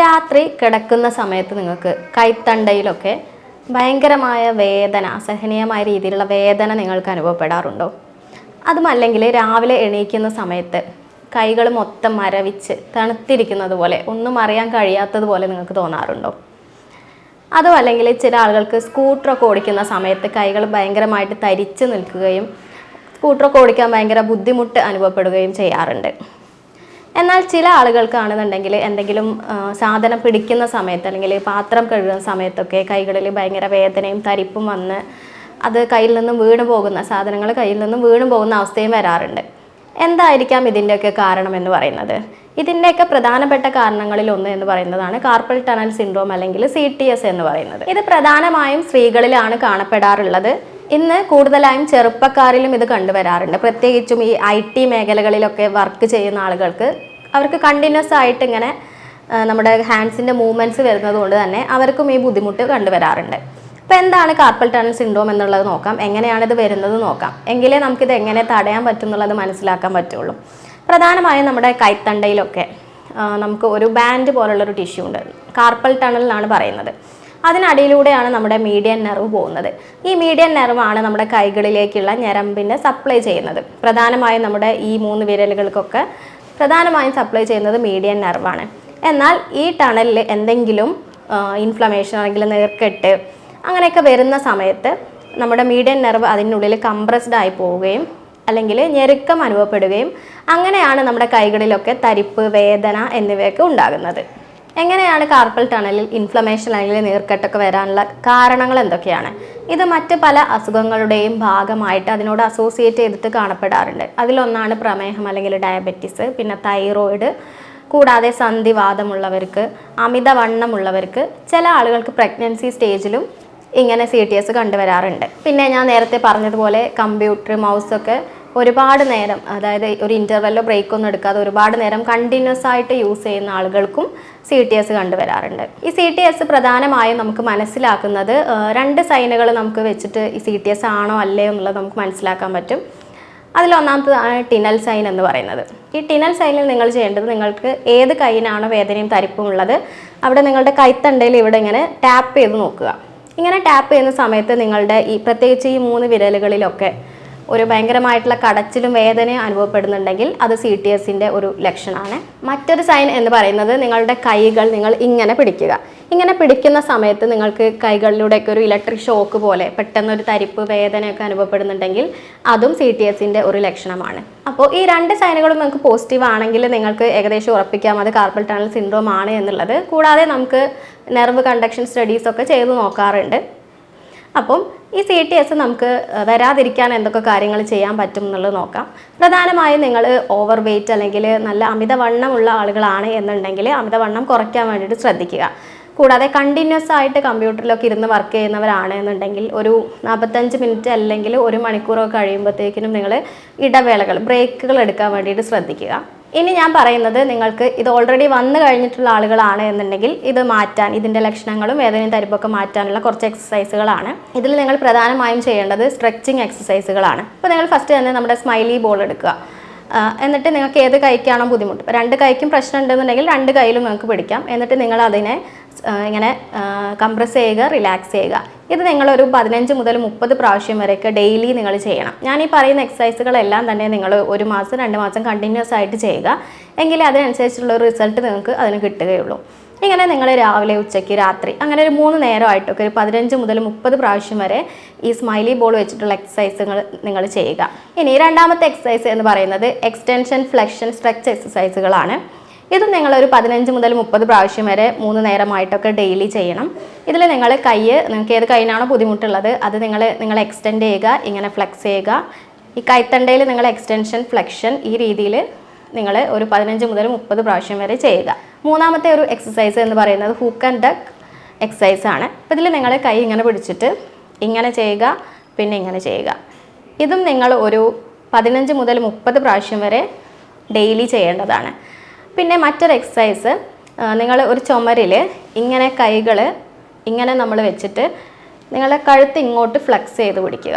രാത്രി കിടക്കുന്ന സമയത്ത് നിങ്ങൾക്ക് കൈത്തണ്ടയിലൊക്കെ ഭയങ്കരമായ വേദന അസഹനീയമായ രീതിയിലുള്ള വേദന നിങ്ങൾക്ക് അനുഭവപ്പെടാറുണ്ടോ? അതുമല്ലെങ്കിൽ രാവിലെ എണീക്കുന്ന സമയത്ത് കൈകൾ മൊത്തം മരവിച്ച് തണുത്തിരിക്കുന്നത് പോലെ ഒന്നും അറിയാൻ കഴിയാത്തതുപോലെ നിങ്ങൾക്ക് തോന്നാറുണ്ടോ? അതോ അല്ലെങ്കിൽ ചില ആളുകൾക്ക് സ്കൂട്ടറൊക്കെ ഓടിക്കുന്ന സമയത്ത് കൈകൾ ഭയങ്കരമായിട്ട് തരിച്ച് നിൽക്കുകയും സ്കൂട്ടറൊക്കെ ഓടിക്കാൻ ഭയങ്കര ബുദ്ധിമുട്ട് അനുഭവപ്പെടുകയും ചെയ്യാറുണ്ട്. എന്നാൽ ചില ആളുകൾക്കാണെന്നുണ്ടെങ്കിൽ എന്തെങ്കിലും സാധനം പിടിക്കുന്ന സമയത്ത് അല്ലെങ്കിൽ പാത്രം കഴുകുന്ന സമയത്തൊക്കെ കൈകളിൽ ഭയങ്കര വേദനയും തരിപ്പും വന്ന് അത് കയ്യിൽ നിന്നും വീണു പോകുന്ന സാധനങ്ങൾ കയ്യിൽ നിന്നും വീണു പോകുന്ന അവസ്ഥയും വരാറുണ്ട്. എന്തായിരിക്കാം ഇതിന്റെയൊക്കെ കാരണം എന്ന് പറയുന്നത്? ഇതിന്റെയൊക്കെ പ്രധാനപ്പെട്ട കാരണങ്ങളിൽ ഒന്ന് എന്ന് പറയുന്നതാണ് കാർപ്പൽ ടണൽ സിൻഡ്രോം അല്ലെങ്കിൽ സി എന്ന് പറയുന്നത്. ഇത് പ്രധാനമായും സ്ത്രീകളിലാണ് കാണപ്പെടാറുള്ളത്. ഇന്ന് കൂടുതലായും ചെറുപ്പക്കാരിലും ഇത് കണ്ടുവരാറുണ്ട്. പ്രത്യേകിച്ചും ഈ ഐ ടി മേഖലകളിലൊക്കെ വർക്ക് ചെയ്യുന്ന ആളുകൾക്ക് അവർക്ക് കണ്ടിന്യൂസ് ആയിട്ട് ഇങ്ങനെ നമ്മുടെ ഹാൻഡ്സിന്റെ മൂവ്മെന്റ്സ് വരുന്നത് കൊണ്ട് തന്നെ അവർക്കും ഈ ബുദ്ധിമുട്ട് കണ്ടുവരാറുണ്ട്. അപ്പോൾ എന്താണ് കാർപ്പൽ ടണൽ സിൻഡ്രോം എന്നുള്ളത് നോക്കാം. എങ്ങനെയാണ് ഇത് വരുന്നത് നോക്കാം. എങ്കിലേ നമുക്കിത് എങ്ങനെ തടയാൻ പറ്റും എന്നുള്ളത് മനസ്സിലാക്കാൻ പറ്റുള്ളൂ. പ്രധാനമായും നമ്മുടെ കൈത്തണ്ടയിലൊക്കെ നമുക്ക് ഒരു ബാൻഡ് പോലുള്ളൊരു ടിഷ്യൂ ഉണ്ട്. കാർപ്പൽ ടണൽ എന്നാണ് പറയുന്നത്. അതിനടിയിലൂടെയാണ് നമ്മുടെ മീഡിയൻ നെർവ് പോകുന്നത്. ഈ മീഡിയൻ നെർവാണ് നമ്മുടെ കൈകളിലേക്കുള്ള ഞരമ്പിനെ സപ്ലൈ ചെയ്യുന്നത്. പ്രധാനമായും നമ്മുടെ ഈ മൂന്ന് വിരലുകൾക്കൊക്കെ പ്രധാനമായും സപ്ലൈ ചെയ്യുന്നത് മീഡിയൻ നെർവാണ്. എന്നാൽ ഈ ടണലിൽ എന്തെങ്കിലും ഇൻഫ്ലമേഷൻ അല്ലെങ്കിൽ നീർക്കെട്ട് അങ്ങനെയൊക്കെ വരുന്ന സമയത്ത് നമ്മുടെ മീഡിയൻ നെർവ് അതിനുള്ളിൽ കംപ്രസ്ഡ് ആയി പോവുകയും അല്ലെങ്കിൽ ഞെരുക്കം അനുഭവപ്പെടുകയും അങ്ങനെയാണ് നമ്മുടെ കൈകളിലൊക്കെ തരിപ്പ് വേദന എന്നിവയൊക്കെ ഉണ്ടാകുന്നത്. എങ്ങനെയാണ് കാർപ്പൽ ടണലിൽ ഇൻഫ്ലമേഷൻ അല്ലെങ്കിൽ നീർക്കെട്ടൊക്കെ വരാനുള്ള കാരണങ്ങൾ എന്തൊക്കെയാണ്? ഇത് മറ്റ് പല അസുഖങ്ങളുടെയും ഭാഗമായിട്ട് അതിനോട് അസോസിയേറ്റ് ചെയ്തിട്ട് കാണപ്പെടാറുണ്ട്. അതിലൊന്നാണ് പ്രമേഹം അല്ലെങ്കിൽ ഡയബറ്റിസ് പിന്നെ തൈറോയിഡ് കൂടാതെ സന്ധിവാദമുള്ളവർക്ക് അമിതവണ്ണമുള്ളവർക്ക് ചില ആളുകൾക്ക് പ്രഗ്നൻസി സ്റ്റേജിലും ഇങ്ങനെ സി ടി എസ് കണ്ടുവരാറുണ്ട്. പിന്നെ ഞാൻ നേരത്തെ പറഞ്ഞതുപോലെ കമ്പ്യൂട്ടർ മൗസൊക്കെ ഒരുപാട് നേരം അതായത് ഒരു ഇന്റർവെല്ലോ ബ്രേക്ക് ഒന്നും എടുക്കാതെ ഒരുപാട് നേരം കണ്ടിന്യൂസ് ആയിട്ട് യൂസ് ചെയ്യുന്ന ആളുകൾക്കും സി ടി എസ് കണ്ടുവരാറുണ്ട്. ഈ സി ടി എസ് പ്രധാനമായും നമുക്ക് മനസ്സിലാക്കുന്നത് രണ്ട് സൈനുകൾ നമുക്ക് വെച്ചിട്ട് ഈ സി ടി എസ് ആണോ അല്ലയോ എന്നുള്ളത് നമുക്ക് മനസ്സിലാക്കാൻ പറ്റും. അതിലൊന്നാമത്തതാണ് ടിനൽ സൈൻ എന്ന് പറയുന്നത്. ഈ ടിനൽ സൈനിൽ നിങ്ങൾ ചെയ്യേണ്ടത് നിങ്ങൾക്ക് ഏത് കൈയിനാണോ വേദനയും തരിപ്പും ഉള്ളത് അവിടെ നിങ്ങളുടെ കൈത്തണ്ടയിൽ ഇവിടെ ഇങ്ങനെ ടാപ്പ് ചെയ്ത് നോക്കുക. ഇങ്ങനെ ടാപ്പ് ചെയ്യുന്ന സമയത്ത് നിങ്ങളുടെ ഈ പ്രത്യേകിച്ച് ഈ മൂന്ന് വിരലുകളിലൊക്കെ ഒരു ഭയങ്കരമായിട്ടുള്ള കടച്ചിലും വേദനയും അനുഭവപ്പെടുന്നുണ്ടെങ്കിൽ അത് സി ടി എസിന്റെ ഒരു ലക്ഷണമാണ്. മറ്റൊരു സൈൻ എന്ന് പറയുന്നത് നിങ്ങളുടെ കൈകൾ നിങ്ങൾ ഇങ്ങനെ പിടിക്കുക. ഇങ്ങനെ പിടിക്കുന്ന സമയത്ത് നിങ്ങൾക്ക് കൈകളിലൂടെയൊക്കെ ഒരു ഇലക്ട്രിക് ഷോക്ക് പോലെ പെട്ടെന്ന് ഒരു തരിപ്പ് വേദനയൊക്കെ അനുഭവപ്പെടുന്നുണ്ടെങ്കിൽ അതും സി ടി എസിന്റെ ഒരു ലക്ഷണമാണ്. അപ്പോൾ ഈ രണ്ട് സൈനുകളും നിങ്ങൾക്ക് പോസിറ്റീവ് ആണെങ്കിൽ നിങ്ങൾക്ക് ഏകദേശം ഉറപ്പിക്കാം. അത് കാർപ്പൽ ടണൽ സിൻഡ്രോം ആണ് എന്നുള്ളത്. കൂടാതെ നമുക്ക് നെർവ് കണ്ടക്ഷൻ സ്റ്റഡീസ് ഒക്കെ ചെയ്ത് നോക്കാറുണ്ട്. അപ്പം ഈ സി ടി എസ് നമുക്ക് വരാതിരിക്കാൻ എന്തൊക്കെ കാര്യങ്ങൾ ചെയ്യാൻ പറ്റും എന്നുള്ളത് നോക്കാം. പ്രധാനമായും നിങ്ങൾ ഓവർ വെയിറ്റ് അല്ലെങ്കിൽ നല്ല അമിതവണ്ണമുള്ള ആളുകളാണ് എന്നുണ്ടെങ്കിൽ അമിതവണ്ണം കുറയ്ക്കാൻ വേണ്ടിയിട്ട് ശ്രദ്ധിക്കുക. കൂടാതെ കണ്ടിന്യൂസ് ആയിട്ട് കമ്പ്യൂട്ടറിലൊക്കെ ഇരുന്ന് വർക്ക് ചെയ്യുന്നവരാണ് എന്നുണ്ടെങ്കിൽ ഒരു നാൽപ്പത്തഞ്ച് മിനിറ്റ് അല്ലെങ്കിൽ ഒരു മണിക്കൂറൊക്കെ കഴിയുമ്പോഴത്തേക്കിനും നിങ്ങൾ ഇടവേളകൾ ബ്രേക്കുകൾ എടുക്കാൻ വേണ്ടിയിട്ട് ശ്രദ്ധിക്കുക. ഇനി ഞാൻ പറയുന്നത് നിങ്ങൾക്ക് ഇത് ഓൾറെഡി വന്നു കഴിഞ്ഞിട്ടുള്ള ആളുകളാണ് എന്നുണ്ടെങ്കിൽ ഇത് മാറ്റാൻ ഇതിന്റെ ലക്ഷണങ്ങളും വേദനയും തരിപ്പൊക്കെ മാറ്റാനുള്ള കുറച്ച് എക്സസൈസുകളാണ് ഇതിൽ നിങ്ങൾ പ്രധാനമായും ചെയ്യേണ്ടത് സ്ട്രെച്ചിങ് എക്സസൈസുകളാണ് അപ്പോൾ നിങ്ങൾ ഫസ്റ്റ് തന്നെ നമ്മുടെ സ്മൈലി ബോൾ എടുക്കുക. എന്നിട്ട് നിങ്ങൾക്ക് ഏത് കൈക്കാണോ ബുദ്ധിമുട്ട്. രണ്ട് കൈക്കും പ്രശ്നം ഉണ്ടെന്നുണ്ടെങ്കിൽ രണ്ട് കൈയിലും നിങ്ങൾക്ക് പിടിക്കാം. എന്നിട്ട് നിങ്ങൾ അതിനെ ഇങ്ങനെ കംപ്രസ് ചെയ്യുക റിലാക്സ് ചെയ്യുക. ഇത് നിങ്ങളൊരു പതിനഞ്ച് മുതൽ മുപ്പത് പ്രാവശ്യം വരെയൊക്കെ ഡെയിലി നിങ്ങൾ ചെയ്യണം. ഞാൻ ഈ പറയുന്ന എക്സസൈസുകളെല്ലാം തന്നെ നിങ്ങൾ ഒരു മാസം രണ്ട് മാസം കണ്ടിന്യൂസ് ആയിട്ട് ചെയ്യുക. എങ്കിലേ അതിനനുസരിച്ചുള്ള റിസൾട്ട് നിങ്ങൾക്ക് അതിന് കിട്ടുകയുള്ളൂ. ഇങ്ങനെ നിങ്ങൾ രാവിലെ ഉച്ചയ്ക്ക് രാത്രി അങ്ങനെ ഒരു മൂന്ന് നേരമായിട്ടൊക്കെ ഒരു പതിനഞ്ച് മുതൽ മുപ്പത് പ്രാവശ്യം വരെ ഈ സ്മൈലി ബോൾ വെച്ചിട്ടുള്ള എക്സസൈസുകൾ നിങ്ങൾ ചെയ്യുക. ഇനി രണ്ടാമത്തെ എക്സസൈസ് എന്ന് പറയുന്നത് എക്സ്റ്റൻഷൻ ഫ്ലെക്ഷൻ സ്ട്രെച്ച് എക്സസൈസുകളാണ് ഇത് നിങ്ങളൊരു പതിനഞ്ച് മുതൽ മുപ്പത് പ്രാവശ്യം വരെ മൂന്ന് നേരമായിട്ടൊക്കെ ഡെയിലി ചെയ്യണം. ഇതിൽ നിങ്ങൾ കൈ നിങ്ങൾക്ക് ഏത് കൈയിനാണോ ബുദ്ധിമുട്ടുള്ളത് അത് നിങ്ങൾ നിങ്ങൾ എക്സ്റ്റെൻഡ് ചെയ്യുക ഇങ്ങനെ ഫ്ലെക്സ് ചെയ്യുക. ഈ കൈത്തണ്ടയിൽ നിങ്ങൾ എക്സ്റ്റൻഷൻ ഫ്ലെക്ഷൻ ഈ രീതിയിൽ നിങ്ങൾ ഒരു പതിനഞ്ച് മുതൽ മുപ്പത് പ്രാവശ്യം വരെ ചെയ്യുക. മൂന്നാമത്തെ ഒരു എക്സസൈസ് എന്ന് പറയുന്നത് ഹൂക്ക് ആൻഡ് ഡക്ക് എക്സസൈസ് ആണ്. അപ്പോൾ ഇതിൽ നിങ്ങൾ കൈ ഇങ്ങനെ പിടിച്ചിട്ട് ഇങ്ങനെ ചെയ്യുക പിന്നെ ഇങ്ങനെ ചെയ്യുക. ഇതും നിങ്ങൾ ഒരു പതിനഞ്ച് മുതൽ മുപ്പത് പ്രാവശ്യം വരെ ഡെയിലി ചെയ്യേണ്ടതാണ്. പിന്നെ മറ്റൊരു എക്സസൈസ് നിങ്ങൾ ഒരു ചുമരിൽ ഇങ്ങനെ കൈകൾ ഇങ്ങനെ നമ്മൾ വെച്ചിട്ട് നിങ്ങളെ കഴുത്ത് ഇങ്ങോട്ട് ഫ്ലെക്സ് ചെയ്ത് പിടിക്കുക.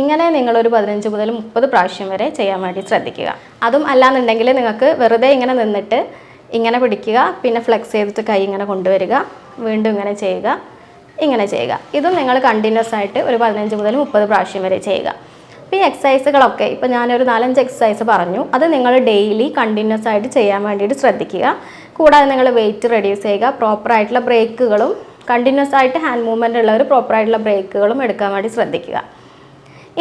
ഇങ്ങനെ നിങ്ങളൊരു പതിനഞ്ച് മുതൽ മുപ്പത് പ്രാവശ്യം വരെ ചെയ്യാൻ വേണ്ടി ശ്രദ്ധിക്കുക. അതും അല്ലാന്നുണ്ടെങ്കിൽ നിങ്ങൾക്ക് വെറുതെ ഇങ്ങനെ നിന്നിട്ട് ഇങ്ങനെ പിടിക്കുക പിന്നെ ഫ്ലെക്സ് ചെയ്തിട്ട് കൈ ഇങ്ങനെ കൊണ്ടുവരിക വീണ്ടും ഇങ്ങനെ ചെയ്യുക ഇങ്ങനെ ചെയ്യുക. ഇതും നിങ്ങൾ കണ്ടിന്യൂസ് ആയിട്ട് ഒരു പതിനഞ്ച് മുതൽ മുപ്പത് പ്രാവശ്യം വരെ ചെയ്യുക. അപ്പോൾ ഈ എക്സസൈസുകളൊക്കെ ഇപ്പോൾ ഞാനൊരു നാലഞ്ച് എക്സസൈസ് പറഞ്ഞു. അത് നിങ്ങൾ ഡെയിലി കണ്ടിന്യൂസ് ആയിട്ട് ചെയ്യാൻ വേണ്ടിയിട്ട് ശ്രദ്ധിക്കുക. കൂടാതെ നിങ്ങൾ വെയിറ്റ് റെഡ്യൂസ് ചെയ്യുക. പ്രോപ്പർ ആയിട്ടുള്ള ബ്രേക്കുകളും കണ്ടിന്യൂസ് ആയിട്ട് ഹാൻഡ് മൂവ്മെന്റ് ഉള്ളവർ പ്രോപ്പർ ആയിട്ടുള്ള ബ്രേക്കുകളും എടുക്കാൻ വേണ്ടി ശ്രദ്ധിക്കുക.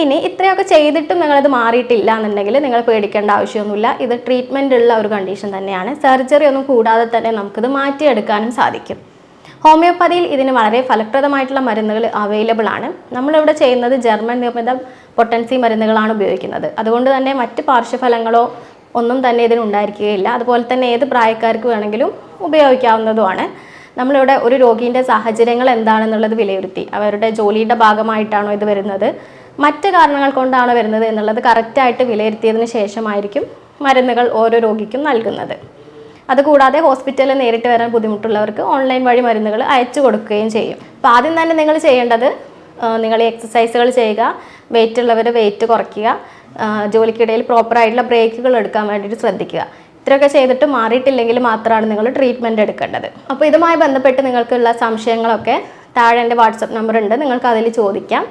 ഇനി ഇത്രയൊക്കെ ചെയ്തിട്ടും നിങ്ങളത് മാറിയിട്ടില്ല എന്നുണ്ടെങ്കിൽ നിങ്ങൾ പേടിക്കേണ്ട ആവശ്യമൊന്നുമില്ല. ഇത് ട്രീറ്റ്മെന്റ് ഉള്ള ഒരു കണ്ടീഷൻ തന്നെയാണ്. സർജറി ഒന്നും കൂടാതെ തന്നെ നമുക്കിത് മാറ്റിയെടുക്കാനും സാധിക്കും. ഹോമിയോപ്പതിയിൽ ഇതിന് വളരെ ഫലപ്രദമായിട്ടുള്ള മരുന്നുകൾ അവൈലബിൾ ആണ്. നമ്മളിവിടെ ചെയ്യുന്നത് ജർമ്മൻ നിർമ്മിത പൊട്ടൻസി മരുന്നുകളാണ് ഉപയോഗിക്കുന്നത്. അതുകൊണ്ട് തന്നെ മറ്റ് പാർശ്വഫലങ്ങളോ ഒന്നും തന്നെ ഇതിന് ഉണ്ടായിരിക്കുകയില്ല. അതുപോലെ തന്നെ ഏത് പ്രായക്കാർക്ക് വേണമെങ്കിലും ഉപയോഗിക്കാവുന്നതുമാണ്. നമ്മളിവിടെ ഒരു രോഗീന്റെ സാഹചര്യങ്ങൾ എന്താണെന്നുള്ളത് വിലയിരുത്തി. അവരുടെ ജോലിയുടെ ഭാഗമായിട്ടാണോ ഇത് വരുന്നത്. മറ്റ് കാരണങ്ങൾ കൊണ്ടാണോ വരുന്നത് എന്നുള്ളത് കറക്റ്റായിട്ട് വിലയിരുത്തിയതിന് ശേഷമായിരിക്കും മരുന്നുകൾ ഓരോ രോഗിക്കും നൽകുന്നത്. അതുകൂടാതെ ഹോസ്പിറ്റലിൽ നേരിട്ട് വരാൻ ബുദ്ധിമുട്ടുള്ളവർക്ക് ഓൺലൈൻ വഴി മരുന്നുകൾ അയച്ചു കൊടുക്കുകയും ചെയ്യും. അപ്പോൾ ആദ്യം തന്നെ നിങ്ങൾ ചെയ്യേണ്ടത് നിങ്ങൾ എക്സസൈസുകൾ ചെയ്യുക വെയിറ്റ് ഉള്ളവർ വെയിറ്റ് കുറയ്ക്കുക ജോലിക്കിടയിൽ പ്രോപ്പറായിട്ടുള്ള ബ്രേക്കുകൾ എടുക്കാൻ വേണ്ടിയിട്ട് ശ്രദ്ധിക്കുക. ഇത്രയൊക്കെ ചെയ്തിട്ട് മാറിയിട്ടില്ലെങ്കിൽ മാത്രമാണ് നിങ്ങൾ ട്രീറ്റ്മെന്റ് എടുക്കേണ്ടത്. അപ്പോൾ ഇതുമായി ബന്ധപ്പെട്ട് നിങ്ങൾക്കുള്ള സംശയങ്ങളൊക്കെ താഴെ എന്റെ വാട്സപ്പ് നമ്പർ ഉണ്ട് നിങ്ങൾക്ക് അതിൽ ചോദിക്കാം.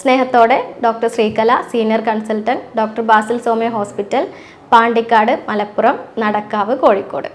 സ്നേഹത്തോടെ doctor Sreekala senior consultant doctor Basil Soumya hospital Pandikkad Malappuram Nadakkavu Kozhikode.